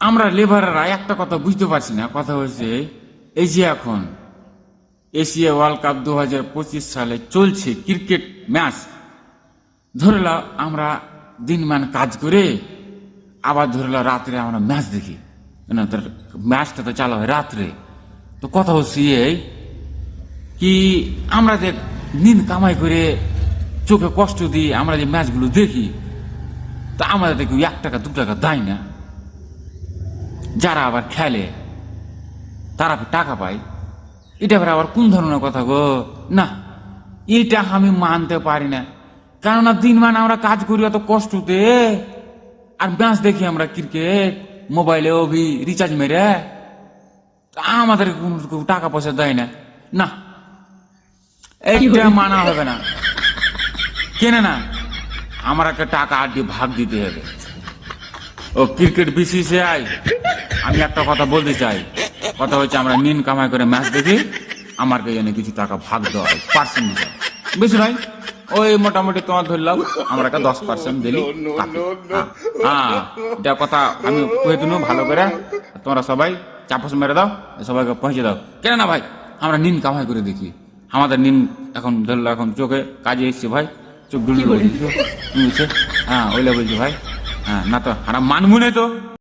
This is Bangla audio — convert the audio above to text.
আমরা লেবাররা একটা কথা বুঝতে পারছি না। কথা হচ্ছে, এই যে এখন এশিয়া ওয়ার্ল্ড কাপ দু হাজার পঁচিশ সালে চলছে ক্রিকেট ম্যাচ ধরে আমরা দিনমান কাজ করে আবার ধরে নাও রাত্রে আমরা ম্যাচ দেখি। না তোর ম্যাচটা তো চালু হয় রাত্রে। তো কথা হচ্ছে এই কি আমরা যে নিন কামাই করে চোখে কষ্ট দিয়ে আমরা যে ম্যাচগুলো দেখি, তা আমাদের কেউ এক টাকা, দু টাকা দেয় না। যারা আবার খেলে তারা টাকা পায়? এটা আবার কোন ধরনের কথা গো? না এটা আমি মানতে পারি না। কেননা দিন মান আমরা কাজ করি অত কষ্টতে। আর ম্যাচ দেখি আমরা ক্রিকেট মোবাইলে অভি রিচার্জ মেরে আমাদের কোনো টাকা পয়সা দেয় না। না এইটা মানা হবে না। কেনে না? আমার একটা টাকা আড্ডি ভাগ দিতে হবে। ও ক্রিকেট বিসিসিআই আমি একটা কথা বলতে চাই। কথা হচ্ছে আমরা নিন কামাই করে ম্যাচ দেখি আমার কে কিছু টাকা ভাগ দেওয়া হয় পার্সেন্ট বেশি নয় ওই মোটামুটি তোমার ধরলাম আমরা একটা দশ পার্সেন্ট দিলি হ্যাঁ, হ্যাঁ এটা কথা আমি কয়ে দিন ভালো করে। তোমরা সবাই চাপস মেরে দাও সবাইকে পৌঁছে দাও। কেন না ভাই? আমরা নিন কামাই করে দেখি। আমাদের নিন এখন ধরলো এখন চোখে কাজে এসছে ভাই। চোখ ডুলি হ্যাঁ ওইলে বলছি ভাই। হ্যাঁ না তো হারা মানবো না তো।